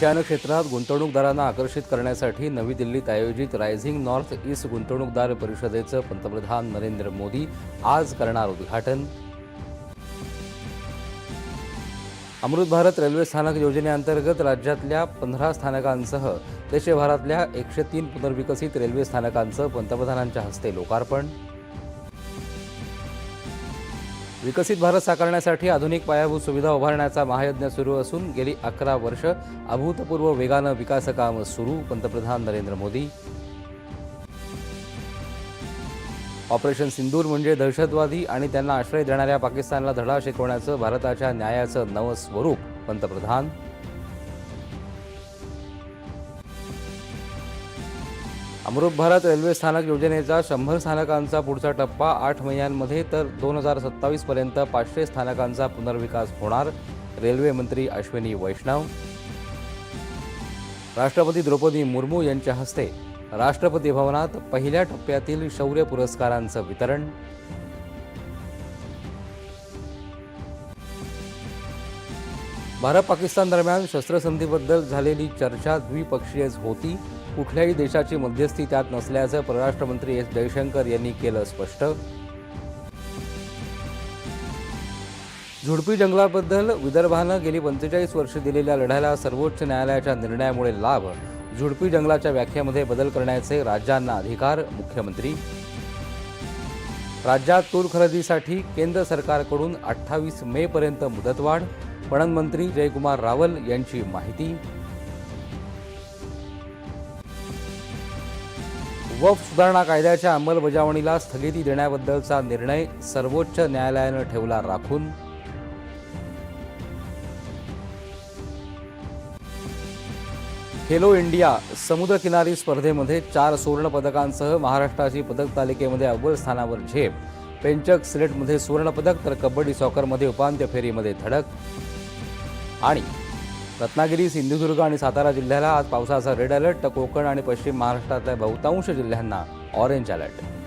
ईशान्य क्षेत्रात गुंतवणूकदारांना आकर्षित करण्यासाठी नवी दिल्लीत आयोजित रायझिंग नॉर्थ ईस्ट गुंतवणूकदार परिषदेचं पंतप्रधान नरेंद्र मोदी आज करणार उद्घाटन. अमृत भारत रेल्वे स्थानक योजनेअंतर्गत राज्यातल्या पंधरा स्थानकांसह देशभरातल्या एकशे तीन पुनर्विकसित रेल्वे स्थानकांचं पंतप्रधानांच्या हस्ते लोकार्पण. विकसित भारत साकारण्यासाठी आधुनिक पायाभूत सुविधा उभारण्याचा महायज्ञ सुरू असून गेली अकरा वर्ष अभूतपूर्व वेगानं विकासकाम सुरू पंतप्रधान नरेंद्र मोदी. ऑपरेशन सिंदूर म्हणजे दहशतवादी आणि त्यांना आश्रय देणाऱ्या पाकिस्तानला धडा शिकवण्याचं भारताच्या न्यायाचं नवं स्वरूप पंतप्रधान. अमृत भारत रेल्वे स्थानक योजनेचा शंभर स्थानकांचा पुढचा टप्पा आठ महिन्यांमध्ये तर दोन हजार सत्तावीसपर्यंत पाचशे स्थानकांचा पुनर्विकास होणार. रेल्वे मंत्री अश्विनी वैष्णव. राष्ट्रपती द्रौपदी मुर्मू यांच्या हस्ते राष्ट्रपती भवनात पहिल्या टप्प्यातील शौर्य पुरस्कारांचं वितरण. भारत पाकिस्तान दरम्यान शस्त्रसंधीबद्दल झालेली चर्चा द्विपक्षीयच होती. कुठल्याही देशाची मध्यस्थी त्यात नसल्याचं परराष्ट्रमंत्री एस जयशंकर यांनी केलं स्पष्ट. झुडपी जंगलाबद्दल विदर्भानं गेली पंचेचाळीस वर्ष दिलेल्या लढ्याला सर्वोच्च न्यायालयाच्या निर्णयामुळे लाभ. झुडपी जंगलाच्या व्याख्येमध्ये बदल करण्याचे राज्यांना अधिकार मुख्यमंत्री. राज्यात तूर खरेदीसाठी केंद्र सरकारकडून अठ्ठावीस मे पर्यंत मुदतवाढ पणन मंत्री जयकुमार रावल यांची माहिती. वफ सुधारणा कायद्याच्या अंमलबजावणीला स्थगिती देण्याबद्दलचा निर्णय सर्वोच्च न्यायालयानं ठेवला राखून. खेलो इंडिया समुद्रकिनारी स्पर्धेमध्ये चार सुवर्ण पदकांसह महाराष्ट्राची पदक तालिकेमध्ये अव्वल स्थानावर झेप. पेंचक सिलेटमध्ये सुवर्णपदक तर कबड्डी सॉकरमध्ये उपांत्य फेरीमध्ये धडक. आणि रत्नागिरी सिंधुदुर्ग आणि सातारा जिल्ह्याला आज पावसाचा रेड अलर्ट तर कोकण आणि पश्चिम महाराष्ट्रातल्या बहुतांश जिल्ह्यांना ऑरेंज अलर्ट